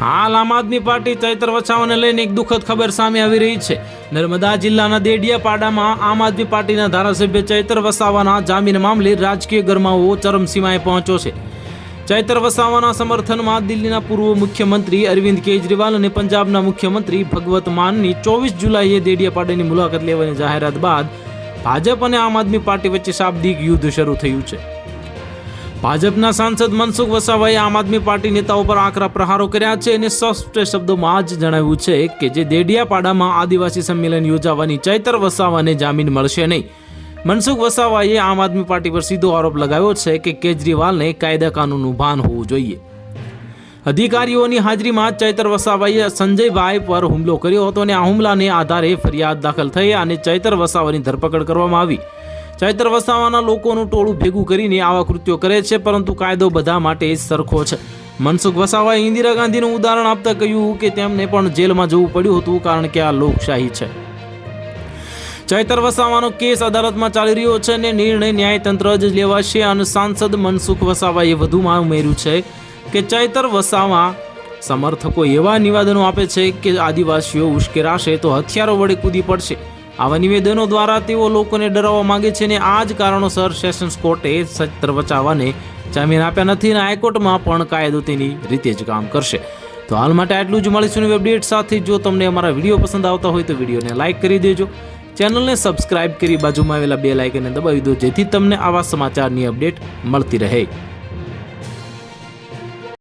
હાલ આમ આદમી પાર્ટી ચૈત્ર વસાવાને લઈને એક દુઃખદ ખબર સામે આવી રહી છે. નર્મદા જિલ્લાના દેડિયાપાડામાં આમ આદમી પાર્ટીના ધારાસભ્ય ચૈત્ર વસાવાના જામીન મામલે રાજકીય ગરમાવો ચરમસીમાએ પહોંચ્યો છે. ચૈત્ર વસાવાના સમર્થનમાં દિલ્હીના પૂર્વ મુખ્યમંત્રી અરવિંદ કેજરીવાલ અને પંજાબના મુખ્યમંત્રી ભગવત માનની ચોવીસ જુલાઈએ દેડિયાપાડાની મુલાકાત લેવાની જાહેરાત બાદ ભાજપ અને આમ આદમી પાર્ટી વચ્ચે શાબ્દિક યુદ્ધ શરૂ થયું છે. ભાજપના સાંસદ મનસુખ વસાવાએ આમ આદમી પાર્ટી નેતાઓ પર આકરા પ્રહારો કર્યા છે અને સ્પષ્ટ શબ્દોમાં જ જણાવ્યું છે કે જે દેડિયાપાડામાં આદિવાસી સંમેલન યોજાવાની ચૈતર વસાવાને જામીન મળશે નહીં. મનસુખ વસાવાએ આમ આદમી પાર્ટી પર સીધો આરોપ લગાવ્યો છે કે કેજરીવાલને કાયદા કાનૂનનું ભાન હોવું જોઈએ. અધિકારીઓની હાજરીમાં ચૈતર વસાવાએ સંજયભાઈ પર હુમલો કર્યો હતો અને આ હુમલાને આધારે ફરિયાદ દાખલ થઈ અને ચૈતર વસાવાની ધરપકડ કરવામાં આવી. ચૈતર વસાવાના લોકોનું ટોળું ભેગું કરીને આવા કૃત્યો કરે છે, પરંતુ કાયદો બધા માટે સરખો છે. મનસુખ વસાવાએ ઇન્દિરા ગાંધીનું ઉદાહરણ આપતા કહ્યું કે તેમને પણ જેલમાં જવું પડ્યું હતું કારણ કે આ લોકશાહી છે. ચૈતર વસાવાનો કેસ અદાલતમાં ચાલી રહ્યો છે અને નિર્ણય ન્યાયતંત્ર જ લેવાશે અને સાંસદ મનસુખ વસાવાએ વધુમાં ઉમેર્યું છે કે ચૈતર વસાવા સમર્થકો એવા નિવેદનો આપે છે કે આદિવાસીઓ ઉશ્કેરાશે તો હથિયારો વડે કૂદી પડશે. આવા નિવેદનો દ્વારા તેઓ લોકોને ડરાવવા માંગે છે અને આ જ કારણોસર સેશન્સ કોર્ટે સત્ર બચાવવાને જામીન આપ્યા નથી અને હાઈકોર્ટમાં પણ કાયદો તેની રીતે જ કામ કરશે. તો હાલ માટે આટલું જ. મળીશું અપડેટ સાથે. જો તમને અમારા વીડિયો પસંદ આવતા હોય તો વિડીયોને લાઇક કરી દેજો. ચેનલને સબસ્ક્રાઇબ કરી બાજુમાં આવેલા બે લાઇકને દબાવી દો જેથી તમને આવા સમાચારની અપડેટ મળતી રહે.